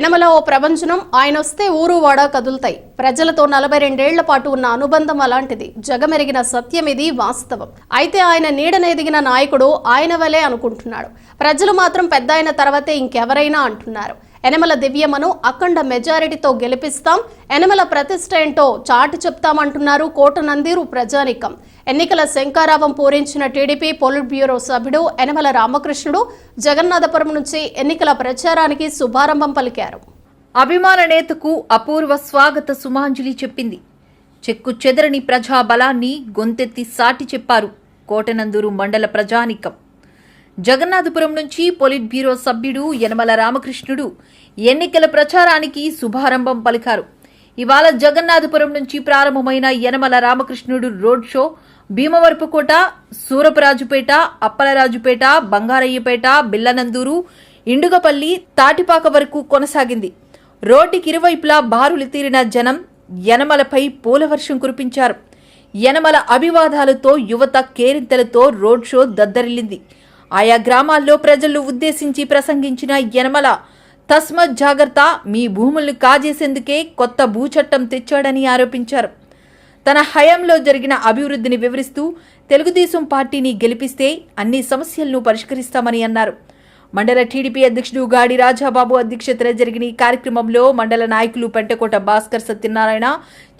ఎనమల ఓ ప్రపంచనం ఆయన వస్తే ఊరు వాడ కదులుతాయి. ప్రజలతో నలభై రెండేళ్ళ పాటు ఉన్న అనుబంధం అలాంటిది. జగమెరిగిన సత్యం ఇది వాస్తవం. అయితే ఆయన నీడనెదిగిన నాయకుడు ఆయన వలే అనుకుంటున్నాడు. ప్రజలు మాత్రం పెద్ద అయిన తర్వాతే ఇంకెవరైనా అంటున్నారు. ఎనమల దివ్యమను అఖండ మెజారిటీతో గెలిపిస్తాం. ఎనమల ప్రతిష్ట ఏంటో చాటి చెప్తామంటున్నారు కోటనందీరు ప్రజానికం. ఎన్నికల శంకారావం పూరించిన టీడీపీ పోలిట్ బ్యూరో సభ్యుడు ఎనమల రామకృష్ణుడు జగన్నాథపురం నుంచి ఎన్నికల ప్రచారానికి శుభారంభం పలికారు. అభిమాన నేతకు అపూర్వ స్వాగత సుమాంజలి చెప్పింది. చెక్కు చెదరని ప్రజా బలాన్ని గొంతెత్తి సాటి చెప్పారు కోటనందూరు మండల ప్రజానికం. జగన్నాథపురం నుంచి పొలిట్ బ్యూరో సభ్యుడు యనమల రామకృష్ణుడు ఎన్నికల ప్రచారానికి శుభారంభం పలికారు. ఇవాళ జగన్నాథపురం నుంచి ప్రారంభమైన యనమల రామకృష్ణుడు రోడ్ షో భీమవరపుకోట సూరపరాజుపేట అప్పలరాజుపేట బంగారయ్యపేట బిల్లనందూరు ఇండుగపల్లి తాటిపాక వరకు కొనసాగింది. రోడ్డుకి ఇరువైపులా బారులు తీరిన జనం యనమలపై పూలవర్షం కురిపించారు. యనమల అభివాదాలతో యువత కేరింతలతో రోడ్ షో దద్దరిల్లింది. ఆయా గ్రామాల్లో ప్రజలు ఉద్దేశించి ప్రసంగించిన యనమల తస్మత్ జాగ్రత్త మీ భూములను కాజేసేందుకే కొత్త భూచట్టం తెచ్చాడని ఆరోపించారు. తన హయాంలో జరిగిన అభివృద్ధిని వివరిస్తూ తెలుగుదేశం పార్టీని గెలిపిస్తే అన్ని సమస్యలను పరిష్కరిస్తామని అన్నారు. మండల టీడీపీ అధ్యక్షుడు గాడి రాజాబాబు అధ్యక్షతన జరిగిన ఈ కార్యక్రమంలో మండల నాయకులు పెంటకోట భాస్కర్ సత్యనారాయణ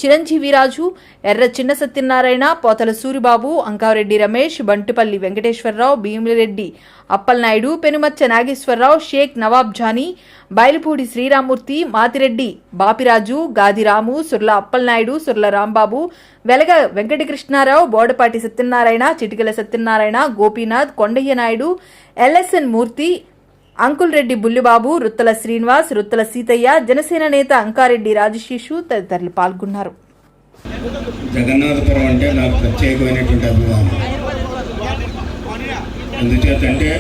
చిరంజీవి రాజు ఎర్ర చిన్న సత్యనారాయణ పోతల సూరిబాబు అంకారెడ్డి రమేష్ బంటుపల్లి వెంకటేశ్వరరావు భీమిరెడ్డి అప్పలనాయుడు పెనుమచ్చ నాగేశ్వరరావు షేక్ నవాబ్ జానీ బయలుపూడి శ్రీరామూర్తి మాతిరెడ్డి బాపిరాజు గాదిరాము సుర్ల అప్పలనాయుడు సుర్ల రాంబాబు వెలగ వెంకటకృష్ణారావు బోడపాటి సత్యనారాయణ చిటికల సత్యనారాయణ గోపీనాథ్ కొండయ్య నాయుడు ఎల్ఎస్ఎన్ మూర్తి అంకుల్ రెడ్డి బుల్లిబాబు రుత్తల శ్రీనివాస్ రుత్తల సీతయ్య జనసేన నేత అంకారెడ్డి రాజశేషు తదితరులు పాల్గొన్నారు. జగన్నాథపురం అంటే నాకు ప్రత్యేకమైనటువంటి అభిమానం. ఎందుచేతంటే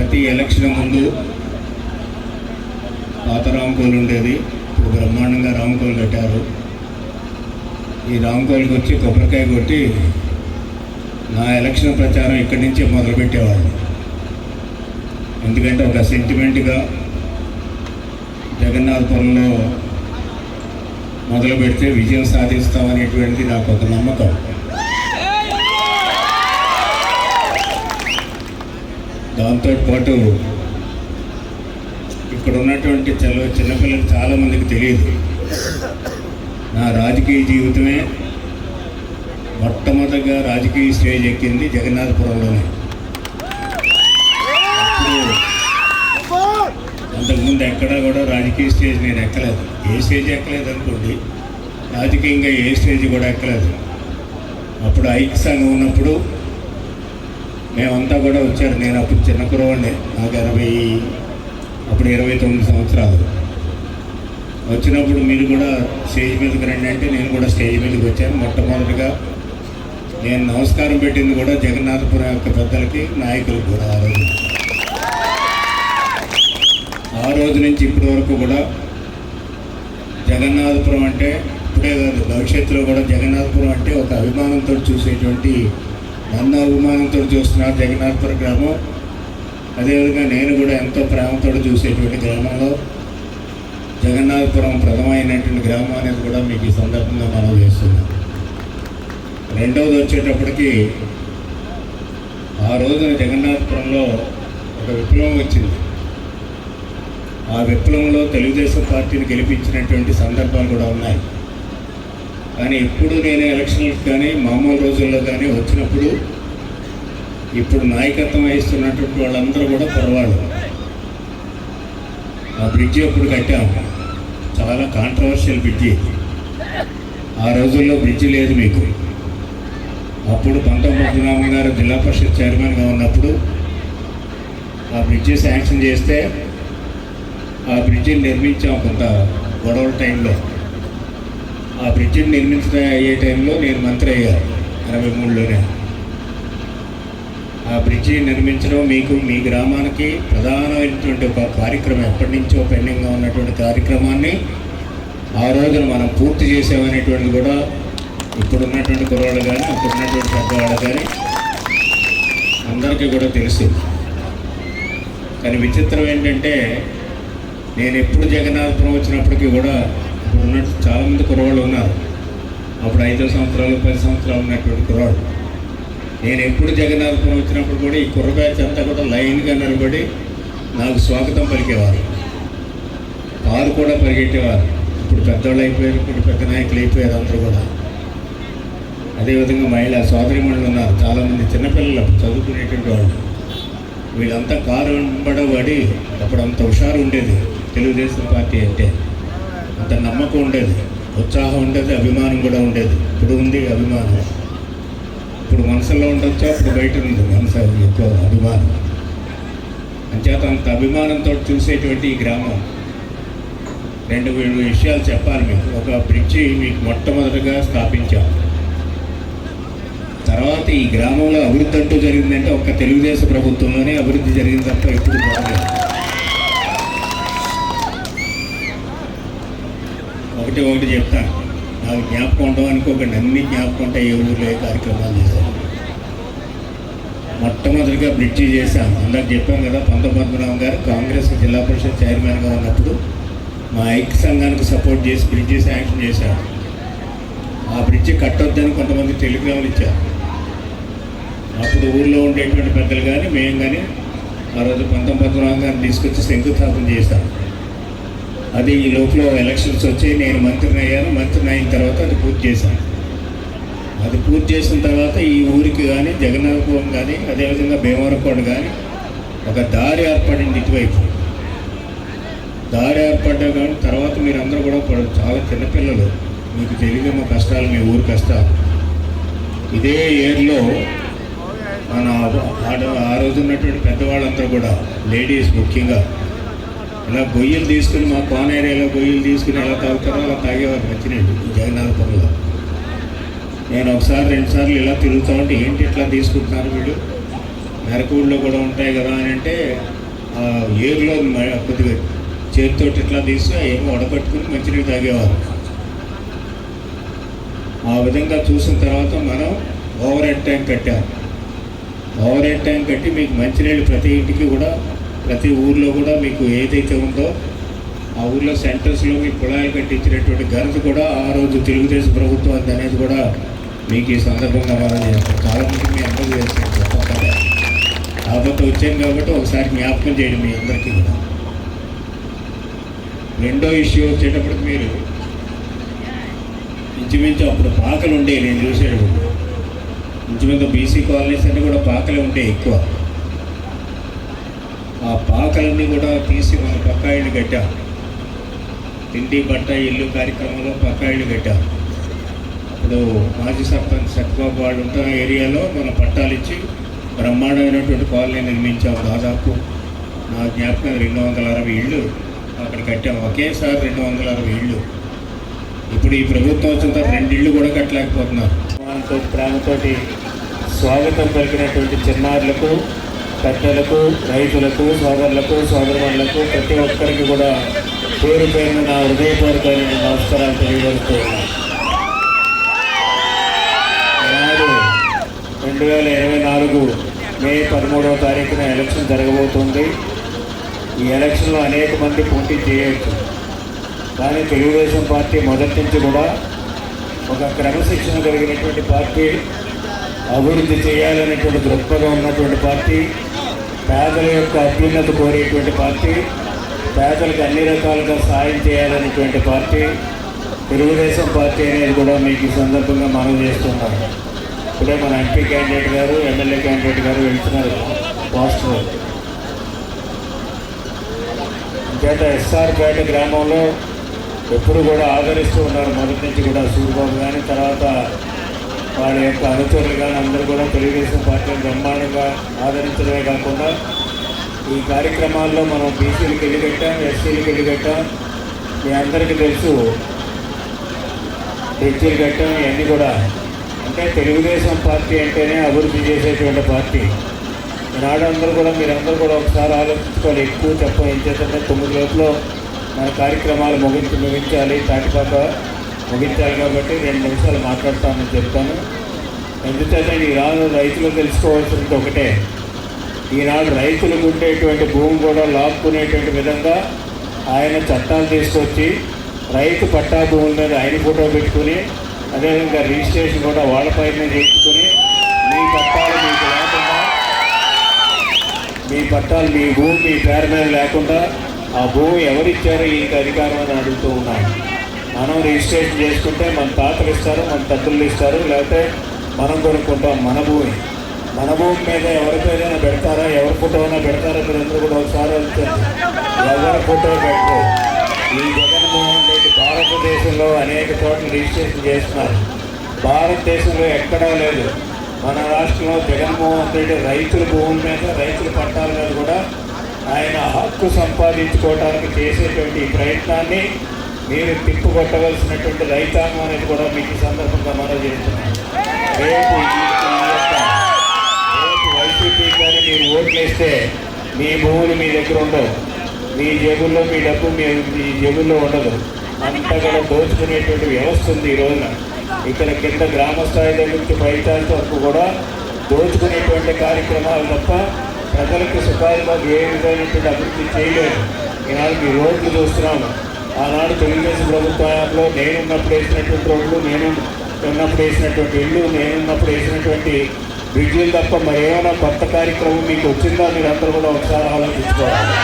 ప్రతి ఎలక్షన్ ముందు పాత రామకోలు ఉండేది ఇప్పుడు బ్రహ్మాండంగా రామకోలు కట్టారు. ఈ రామకోలుకి వచ్చి కొబ్బరికాయ కొట్టి నా ఎలక్షన్ ప్రచారం ఇక్కడి నుంచే మొదలుపెట్టేవాళ్ళు ఎందుకంటే ఒక సెంటిమెంట్గా జగన్నాథపురంలో మొదలు పెడితే విజయం సాధిస్తామనేటువంటిది నాకు ఒక నమ్మకం. దాంతో పాటు ఇక్కడ ఉన్నటువంటి చలో చిన్నపిల్లలు చాలామందికి తెలియదు. నా రాజకీయ జీవితమే మొట్టమొదటిగా రాజకీయ స్టేజ్ ఎక్కింది జగన్నాథపురంలోనే. అంతకుముందు ఎక్కడా కూడా రాజకీయ స్టేజ్ నేను ఎక్కలేదు. ఏ స్టేజ్ ఎక్కలేదు అనుకోండి రాజకీయంగా ఏ స్టేజ్ కూడా ఎక్కలేదు. అప్పుడు ఐక్య సంఘం ఉన్నప్పుడు మేమంతా కూడా వచ్చారు. నేను అప్పుడు చిన్న కురవాడిని నాకు ఎనభై అప్పుడు ఇరవై తొమ్మిది సంవత్సరాలు. వచ్చినప్పుడు మీరు కూడా స్టేజ్ మీదకి రండి అంటే నేను కూడా స్టేజ్ మీదకి వచ్చాను. మొట్టమొదటిగా నేను నమస్కారం పెట్టింది కూడా జగన్నాథపురం యొక్క పెద్దలకి నాయకులకు కూడా ఆ రోజు. ఆ రోజు నుంచి ఇప్పటి వరకు కూడా జగన్నాథపురం అంటే ఇప్పుడే కాదు భవిష్యత్తులో కూడా జగన్నాథపురం అంటే ఒక అభిమానంతో చూసేటువంటి నన్ను అభిమానంతో చూస్తున్నారు జగన్నాథపురం గ్రామం అదేవిధంగా నేను కూడా ఎంతో ప్రేమతో చూసేటువంటి గ్రామంలో జగన్నాథపురం ప్రథమైనటువంటి గ్రామం అనేది కూడా మీకు ఈ సందర్భంగా మనం చేస్తున్నాం. రెండవది వచ్చేటప్పటికి ఆ రోజున జగన్నాథపురంలో ఒక విప్లవం వచ్చింది. ఆ విప్లవంలో తెలుగుదేశం పార్టీని గెలిపించినటువంటి సందర్భాలు కూడా ఉన్నాయి. కానీ ఎప్పుడు నేను ఎలక్షన్లకు కానీ మామూలు రోజుల్లో కానీ వచ్చినప్పుడు ఇప్పుడు నాయకత్వం వహిస్తున్నటువంటి వాళ్ళందరూ కూడా పొరవాళ్ళు. ఆ బ్రిడ్జి ఎప్పుడు కట్టాము చాలా కాంట్రవర్షియల్ బ్రిడ్జి ఆ రోజుల్లో బ్రిడ్జి లేదు మీకు. అప్పుడు పంతొమ్మిది రామ గారు జిల్లా పరిషత్ చైర్మన్గా ఉన్నప్పుడు ఆ బ్రిడ్జి శాంక్షన్ చేస్తే ఆ బ్రిడ్జిని నిర్మించాం కొంత గొడవల టైంలో. ఆ బ్రిడ్జిని నిర్మించిన అయ్యే టైంలో నేను మంత్రి అయ్యాను అరవై మూడులోనే. ఆ బ్రిడ్జి నిర్మించడం మీకు మీ గ్రామానికి ప్రధానమైనటువంటి ఒక కార్యక్రమం ఎప్పటి నుంచో పెండింగ్గా ఉన్నటువంటి కార్యక్రమాన్ని ఆ రోజున మనం పూర్తి చేసామనేటువంటిది కూడా ఇప్పుడున్నటువంటి కుర్రాళ్ళు కానీ అప్పుడున్నటువంటి పెద్దవాళ్ళు కానీ అందరికీ కూడా తెలుసు. కానీ విచిత్రం ఏంటంటే నేను ఎప్పుడు జగన్నాథపురం వచ్చినప్పటికీ కూడా ఇప్పుడు ఉన్నట్టు చాలామంది కుర్రవాళ్ళు ఉన్నారు. అప్పుడు ఐదు సంవత్సరాలు పది సంవత్సరాలు ఉన్నటువంటి కుర్రాడు నేను ఎప్పుడు జగన్నాథపురం వచ్చినప్పుడు కూడా ఈ కుర్ర బ్యాచ్ అంతా కూడా లైన్గా నిలబడి నాకు స్వాగతం పలికేవారు. వారు కూడా పరిగెట్టేవారు. ఇప్పుడు పెద్దవాళ్ళు అయిపోయారు ఇప్పుడు పెద్ద నాయకులు అయిపోయారు అందరూ కూడా. అదేవిధంగా మహిళా సోదరిమణులు ఉన్నారు. చాలామంది చిన్నపిల్లలు చదువుకునేటువంటి వాళ్ళు. వీళ్ళంతా కారు వెంబడబడి అప్పుడు అంత హుషారు ఉండేది. తెలుగుదేశం పార్టీ అంటే. అంత నమ్మకం ఉండేది. ఉత్సాహం ఉండేది అభిమానం కూడా ఉండేది. ఇప్పుడు ఉంది అభిమానం. ఇప్పుడు మనసులో ఉండొచ్చు? అప్పుడు బయట ఉంది మనసు ఎక్కువ అభిమానం. అంచేత అంత అభిమానంతో చూసేటువంటి ఈ గ్రామం. రెండు మూడు విషయాలు చెప్పాలి మీకు. ఒక బ్రిడ్జి మీకు మొట్టమొదటిగా స్థాపించాం. తర్వాత ఈ గ్రామంలో అభివృద్ధి అంటూ జరిగిందంటే ఒక తెలుగుదేశం ప్రభుత్వంలోనే అభివృద్ధి జరిగింది తప్ప ఎప్పుడు జరగలేదు ఒకటి ఒకటి చెప్తాను నాకు జ్ఞాపకం ఉండవు అనుకోకండి. అన్ని జ్ఞాపకం ఉంటాయి. ఏ ఊర్లో ఏ కార్యక్రమాలు చేశాను మొట్టమొదటిగా బ్రిడ్జి చేశాను అందరికి చెప్పాను కదా పంత పద్మనాభం గారు కాంగ్రెస్ జిల్లా పరిషత్ చైర్మన్గా ఉన్నప్పుడు మా ఐక్య సంఘానికి సపోర్ట్ చేసి బ్రిడ్జి శాంక్షన్ చేశారు. ఆ బ్రిడ్జి కట్టొద్దని కొంతమంది టెలిగ్రామ్లు ఇచ్చారు. అప్పుడు ఊళ్ళో ఉండేటువంటి పెద్దలు కానీ మేము కానీ ఆ రోజు పంతొమ్మిది పద్మనాభం గారిని తీసుకొచ్చి శంకుస్థాపన చేశాం. అది ఈ లోపల ఎలక్షన్స్ వచ్చి నేను మంత్రిని అయ్యాను. మంత్రిని అయిన తర్వాత అది పూర్తి చేశాను. అది పూర్తి చేసిన తర్వాత ఈ ఊరికి కానీ జగన్నాథపురం కానీ అదేవిధంగా భీమవరకోట కానీ ఒక దారి ఏర్పడింది ఇటువైపు. దారి ఏర్పడ్డా కానీ తర్వాత మీరు అందరూ కూడా చాలా చిన్నపిల్లలు మీకు తెలియదు మా కష్టాలు మీ ఊరి కష్టాలు. ఇదే ఇయర్లో మన ఆ రోజు ఉన్నటువంటి పెద్దవాళ్ళంతా కూడా లేడీస్ ముఖ్యంగా ఇలా గొయ్యలు తీసుకుని మా కోన ఏరియాలో గొయ్యలు తీసుకుని ఎలా తాగుతారో అలా తాగేవారు నచ్చినట్టు ఈ జగన్నాథపురంలో. నేను ఒకసారి రెండు సార్లు ఇలా తిరుగుతూ ఉంటే ఏంటి ఇట్లా తీసుకుంటున్నారు వీళ్ళు? మెరకూడిలో కూడా ఉంటాయి కదా అని అంటే ఆ ఏరులో మ- కొద్దిగా చేతితో ఇట్లా తీసి ఏమో వడగట్టుకుని మంచినీళ్ళు తాగేవారు. ఆ విధంగా చూసిన తర్వాత మనం ఓవర్ హెడ్ ట్యాంక్ కట్టాం. ఓవర్ హెడ్ ట్యాంక్ కట్టి మీకు మంచినీళ్ళు ప్రతి ఇంటికి కూడా ప్రతి ఊర్లో కూడా మీకు ఏదైతే ఉందో ఆ ఊర్లో సెంటర్స్లో మీ కుళాయిలు కట్టించినటువంటి ఘనత కూడా ఆ రోజు తెలుగుదేశం ప్రభుత్వం అనేది కూడా మీకు ఈ సందర్భంగా మనం చేస్తాం చాలా మంది మీ అందరూ చేస్తాం కాబట్టి కాకపోతే వచ్చాం కాబట్టి ఒకసారి జ్ఞాపకం చేయండి మీ అందరికీ కూడా. రెండో ఇష్యూ వచ్చేటప్పటికి మీరు ఇంచుమించు అప్పుడు పాకలు ఉండేవి నేను చూసేటప్పుడు ఇంచుమించు బీసీ కాలనీస్ అన్నీ కూడా పాకలు ఉంటాయి ఎక్కువ. ఆ పాకలన్నీ కూడా తీసి మన పక్కాయిళ్ళు కట్టారు. కట్టాం తిండి బట్ట ఇల్లు కార్యక్రమంలో పక్కాయిళ్ళు కట్టారు. ఇప్పుడు మాజీ సర్పంచ్ సత్యబాబు వాళ్ళు ఉంటున్న ఏరియాలో మన పట్టాలు ఇచ్చి బ్రహ్మాండమైనటువంటి కాలనీ నిర్మించాం దాదాపు. నా జ్ఞాపకం రెండు వందల అరవై ఇళ్ళు అక్కడ కట్టాం. ఒకేసారి రెండు వందల అరవై ఇళ్ళు. ఇప్పుడు ఈ ప్రభుత్వం వచ్చిన తర్వాత రెండు ఇళ్ళు కూడా కట్టలేకపోతున్నారు. ప్రేమతోటి స్వాగతం పలికినటువంటి చిన్నారులకు పెద్దలకు రైతులకు సోదరులకు సోదరులకు ప్రతి ఒక్కరికి కూడా పేరు పేరున నా హృదయపూర్వకమైన నమస్కారాలు తెలియజేస్తూ ఈనాడు రెండు వేల ఇరవై నాలుగు మే పదమూడవ తారీఖున ఎలక్షన్ జరగబోతుంది. ఈ ఎలక్షన్లో అనేక మంది పోటీ చేయొచ్చు. కానీ తెలుగుదేశం పార్టీ మొదటి నుంచి కూడా ఒక క్రమశిక్షణ కలిగినటువంటి పార్టీ అభివృద్ధి చేయాలనేటువంటి దృక్పథం ఉన్నటువంటి పార్టీ పేదల యొక్క అభ్యున్నత కోరేటువంటి పార్టీ పేదలకు అన్ని రకాలుగా సాయం చేయాలనేటువంటి పార్టీ తెలుగుదేశం పార్టీ అనేది కూడా మీకు ఈ సందర్భంగా మనం చేస్తున్నారు ఇప్పుడే మన ఎంపీ క్యాండిడేట్ గారు ఎమ్మెల్యే క్యాండిడేట్ గారు వెళ్తున్నారు మాస్టర్ చేత ఎస్ఆర్పేట గ్రామంలో ఎప్పుడు కూడా ఆదరిస్తూ ఉన్నారు. మొదటి నుంచి కూడా సూర్యబాబు కానీ తర్వాత వాళ్ళ యొక్క అనుచరులు కానీ అందరూ కూడా తెలుగుదేశం పార్టీని బ్రహ్మాండంగా ఆదరించడమే కాకుండా ఈ కార్యక్రమాల్లో మనం బీసీలకు వెళ్ళి కట్టాం ఎస్సీలకు వెళ్ళి కట్టాం. మీ అందరికీ తెలుసు హెచ్లు కట్టాం ఇవన్నీ కూడా. అంటే తెలుగుదేశం పార్టీ అంటేనే అభివృద్ధి చేసేటువంటి పార్టీ. ఈనాడు అందరూ కూడా మీరందరూ కూడా ఒకసారి ఆలోచించుకోవాలి ఎక్కువ చెప్ప ఏం చేస్తుంటే తొమ్మిది లోపల మన కార్యక్రమాలు ముగించి ముగించాలి తాటిపాక ముగించాలి కాబట్టి రెండు నిమిషాలు మాట్లాడతామని చెప్తాను. ఎందుకంటే ఈ రాను రైతులు తెలుసుకోవాల్సింది ఒకటే. ఈనాడు రైతులకు ఉండేటువంటి భూమి కూడా లాక్కునేటువంటి విధంగా ఆయన చట్టాలు తీసుకొచ్చి రైతు పట్టా భూముల మీద ఆయన ఫోటో పెట్టుకుని అదేవిధంగా రిజిస్ట్రేషన్ కూడా వాళ్ళ పైన చేయించుకుని మీ పట్టాలు మీకు లేకుండా మీ పట్టాలు మీ భూమి మీ పేరు మీద లేకుండా ఆ భూమి ఎవరిచ్చారో ఈ అధికారం అని అడుగుతూ ఉన్నాను. మనం రిజిస్ట్రేషన్ చేసుకుంటే మన తాతలు ఇస్తారు మన తద్దులు ఇస్తారు లేకపోతే మనం కొనుక్కుంటాం మన భూమి. మన భూమి మీద ఎవరి పేరైనా పెడతారా ఎవరి ఫోటో అయినా పెడతారా మీరందరూ కూడా ఒకసారి వెళ్తుంది ఎవరి ఫోటో పెట్టరు. ఈ జగన్మోహన్ రెడ్డి భారతదేశంలో అనేక చోట్ల రిజిస్ట్రేషన్ చేస్తున్నారు. భారతదేశంలో ఎక్కడా లేదు. మన రాష్ట్రంలో జగన్మోహన్ రెడ్డి రైతుల భూముల మీద రైతుల పట్టాల మీద కూడా ఆయన హక్కు సంపాదించుకోవడానికి చేసేటువంటి ప్రయత్నాన్ని మీరు తిప్పుకొట్టవలసినటువంటి రైతాంగం అనేది కూడా మీకు సందర్భంగా మనం చేస్తున్నాం. రేపు రేపు వైసీపీ కానీ మీరు ఓట్లేస్తే మీ భూములు మీ దగ్గర ఉండవు. మీ జేబుల్లో మీ డబ్బు మీ మీ జేబుల్లో ఉండదు. అంతా కూడా దోచుకునేటువంటి వ్యవస్థ ఉంది ఈ రోజున. ఇక్కడ కింద గ్రామ స్థాయి దగ్గర నుంచి పైతాంత వరకు కూడా దోచుకునేటువంటి కార్యక్రమాలు తప్ప ప్రజలకు సుఖాలుగా ఏ విధమైనటువంటి అభివృద్ధి చేయలేదు. ఈనాడు మీ రోడ్లు చూస్తున్నాము. ఆనాడు తెలుగుదేశం ప్రభుత్వంలో నేనున్నప్పుడు వేసినటువంటి రోడ్లు నేను ఉన్నప్పుడు వేసినటువంటి ఇల్లు నేనున్నప్పుడు వేసినటువంటి బ్రిడ్జిలు తప్ప మరి ఏమైనా కొత్త కార్యక్రమం మీకు వచ్చిందా? మీరు అందరూ కూడా ఒకసారి ఆలోచించుకోవాలి.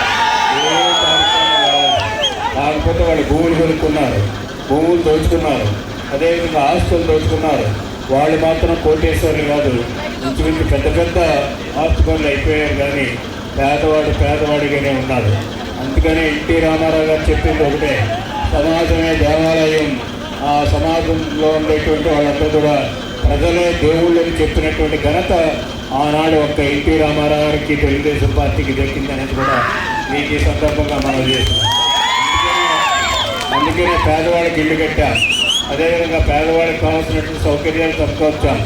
ఏ కాకపోతే వాళ్ళు భూములు కొనుక్కున్నారు భూములు దోచుకున్నారు అదేవిధంగా ఆస్తులు దోచుకున్నారు. వాళ్ళు మాత్రం కోటేశ్వరులు కాదు ఇంచుమించు పెద్ద పెద్ద ఆస్తుపనులు అయిపోయారు కానీ పేదవాడు పేదవాడిగానే ఉన్నాడు. అందుకని ఎన్టీ రామారావు గారు చెప్పింది ఒకటే సమాజమే దేవాలయం. ఆ సమాజంలో ఉండేటువంటి వాళ్ళంతా కూడా ప్రజలే దేవుళ్ళని చెప్పినటువంటి ఘనత ఆనాడు ఒక్క ఎన్టీ రామారావు గారికి తెలుగుదేశం పార్టీకి దక్కిందనేది కూడా మీకు ఈ సందర్భంగా మనం చేస్తున్నాం. అందుకనే పేదవాళ్ళకి ఇల్లు కట్టాం. అదేవిధంగా పేదవాళ్ళకి కావాల్సినటువంటి సౌకర్యాలు తప్పుకొచ్చాం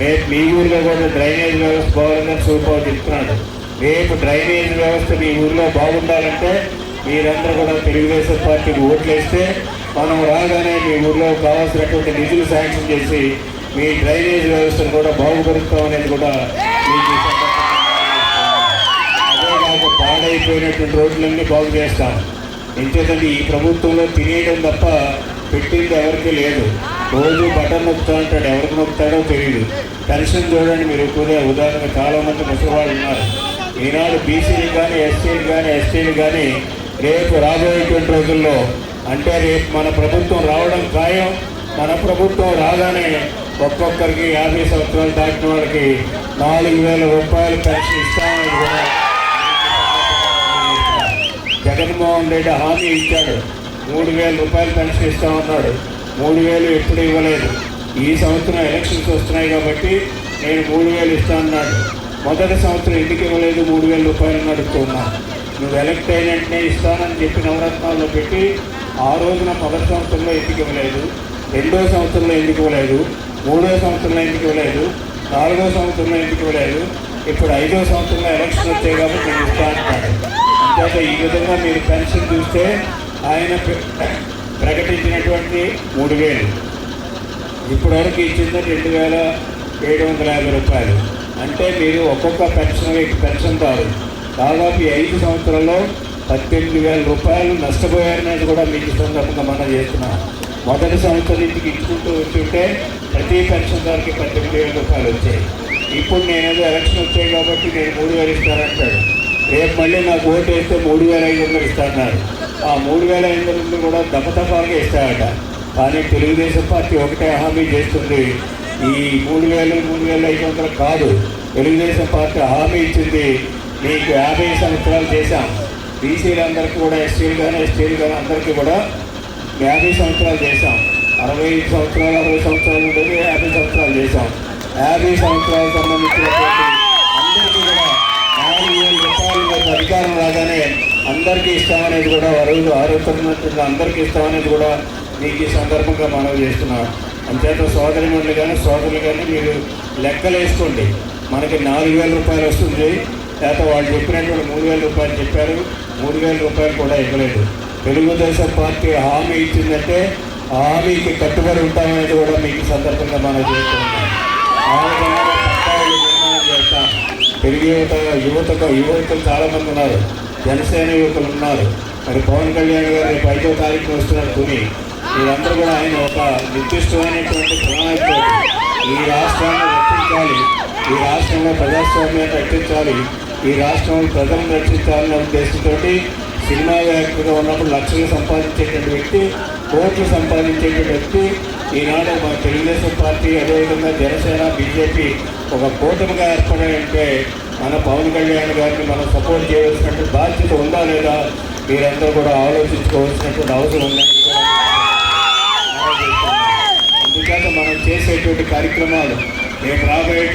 రేపు మీ ఊరిలో కూడా డ్రైనేజ్ వ్యవస్థ బాగుందని సూపర్ చెప్తున్నాడు. రేపు డ్రైనేజ్ వ్యవస్థ మీ ఊర్లో బాగుండాలంటే మీరందరూ కూడా తెలుగుదేశం పార్టీకి ఓట్లేస్తే మనం రాగానే మీ ఊరిలో కావాల్సినటువంటి నిధులు శాంక్షన్ చేసి మీ డ్రైనేజ్ వ్యవస్థను కూడా బాగుపరుస్తాం అనేది కూడా మీకు ఈ పాడైపోయినటువంటి రోడ్లన్నీ బాగు చేస్తాం. ఎంచేతంటే ఈ ప్రభుత్వంలో తినేయడం తప్ప పెట్టింది ఎవరికి లేదు. రోజు బటన్ నొక్కుతా అంటాడు ఎవరికి నొక్కుతాడో తెలియదు పెన్షన్ చూడండి మీరు ఎక్కువగా ఉదాహరణ చాలామంది ముసలివాళ్ళు ఉన్నారు. ఈనాడు బీసీలు కానీ ఎస్సీలు కానీ ఎస్టీలు కానీ రేపు రాబోయేటువంటి రోజుల్లో అంటే రేపు మన ప్రభుత్వం రావడం ఖాయం మన ప్రభుత్వం రాగానే ఒక్కొక్కరికి యాభై సంవత్సరాలు దాటిన వాళ్ళకి నాలుగు వేల రూపాయలు పెన్షన్ ఇస్తామని కూడా జగన్మోహన్ రెడ్డి హామీ ఇచ్చాడు. మూడు వేల రూపాయలు పెన్షన్ ఇస్తామన్నాడు. మూడు వేలు ఎప్పుడు ఇవ్వలేదు. ఈ సంవత్సరం ఎలక్షన్స్ వస్తున్నాయి కాబట్టి నేను మూడు వేలు ఇస్తానన్నాడు. మొదటి సంవత్సరం ఎందుకు ఇవ్వలేదు? మూడు వేల రూపాయలు అడుగుతున్నా. నువ్వు ఎలక్ట్ అయిన వెంటనే ఇస్తానని చెప్పి నవరత్నాల్లో పెట్టి ఆ రోజున మొదటి సంవత్సరంలో ఎందుకు ఇవ్వలేదు? రెండో సంవత్సరంలో ఎందుకు ఇవ్వలేదు? మూడో సంవత్సరంలో ఎందుకు ఇవ్వలేదు? నాలుగో సంవత్సరంలో ఎందుకు ఇవ్వలేదు? ఇప్పుడు ఐదో సంవత్సరంలో ఎలక్షన్ వచ్చాయి కాబట్టి నేను ఇస్తా అంటాడు అంతేత ఈ విధంగా మీరు పెన్షన్ చూస్తే ఆయన ప్ర- ప్రకటించినటువంటి మూడు వేలు. ఇప్పటివరకు ఇచ్చింది రెండు వేల ఏడు వందల యాభై రూపాయలు. అంటే మీరు ఒక్కొక్క పెన్షన్ పెన్షన్దారు దాదాపు ఐదు సంవత్సరాల్లో పద్దెనిమిది వేల రూపాయలు నష్టపోయారనేది కూడా మీకు సందర్భంగా మనం చేస్తున్నాం. మొదటి సంవత్సరం ఇంటికి ఇచ్చుకుంటూ వచ్చుంటే ప్రతి పెన్షన్దారుకి పద్దెనిమిది వేల రూపాయలు వచ్చాయి. ఇప్పుడు నేనేదో ఎలక్షన్ వచ్చాయి కాబట్టి నేను మూడు వేలు ఇస్తానంటాడు. రేపు మళ్ళీ నాకు ఓటు వేస్తే మూడు వేల ఐదు వందలు ఇస్తాన్నారు ఆ మూడు వేల ఐదు వందలు కూడా దపదపాలుగా ఇస్తాడట కానీ తెలుగుదేశం పార్టీ ఒకటే హామీ చేస్తుంది. ఈ మూడు వేలు మూడు వేల ఐదు వందలు కాదు. తెలుగుదేశం పార్టీ హామీ ఇచ్చింది. మీకు యాభై సంవత్సరాలు చేశాం. బీసీలందరికీ కూడా ఎస్టీలు కానీ ఎస్టీలు కానీ అందరికీ కూడా యాభై సంవత్సరాలు చేశాం. అరవై ఐదు సంవత్సరాలు అరవై సంవత్సరాలు ఉండేది యాభై సంవత్సరాలు చేశాం. యాభై సంవత్సరాలకు సంబంధించినటువంటి అందరికీ కూడా నాలుగు వేల రూపాయలు అధికారం రాగానే అందరికీ ఇస్తామనేది కూడా అరువులు ఆరోగ్యమైనటువంటి అందరికీ ఇస్తామనేది కూడా మీకు ఈ సందర్భంగా మనం చేస్తున్నాం అంతేత సోదరిమణులు కానీ సోదరులు కానీ మీరు లెక్కలు వేసుకోండి. మనకి నాలుగు వేల రూపాయలు వస్తుంది. లేకపోతే వాళ్ళు చెప్పినటువంటి మూడు వేల రూపాయలు చెప్పారు. మూడు వేల రూపాయలు కూడా ఇవ్వలేదు. తెలుగుదేశం పార్టీ హామీ ఇచ్చిందంటే హామీకి కట్టుబడి ఉంటామనేది కూడా మీకు సందర్భంగా మనం చేస్తున్నాం ఆ విధంగా నిర్మాణం చేస్తాం. తెలుగు యువత యువతకు యువకులు చాలామంది ఉన్నారు. జనసేన యువకులు ఉన్నారు. మరి పవన్ కళ్యాణ్ గారు రేపు ఐదో తారీఖున వస్తున్నారు తుని. వీరందరూ కూడా ఆయన ఒక నిర్దిష్టమైనటువంటి ప్రణాళికతో ఈ రాష్ట్రాన్ని రక్షించాలి ఈ రాష్ట్రంలో ప్రజాస్వామ్యాన్ని రక్షించాలి ఈ రాష్ట్రంలో ప్రజలను రక్షించాలన్న ఉద్దేశంతో సినిమా యాక్టర్గా ఉన్నప్పుడు లక్షలు సంపాదించేటువంటి వ్యక్తి కోట్లు సంపాదించేటువంటి వ్యక్తి ఈనాడు మన తెలుగుదేశం పార్టీ అదేవిధంగా జనసేన బీజేపీ ఒక కూటమిగా ఏర్పడాలంటే మన పవన్ కళ్యాణ్ గారిని మనం సపోర్ట్ చేయవలసినటువంటి బాధ్యత ఉందా లేదా మీరందరూ కూడా ఆలోచించుకోవాల్సినటువంటి అవసరం ఉందని కూడా అందుచేత మనం చేసేటువంటి కార్యక్రమాలు రేపు రాబోయేటువంటి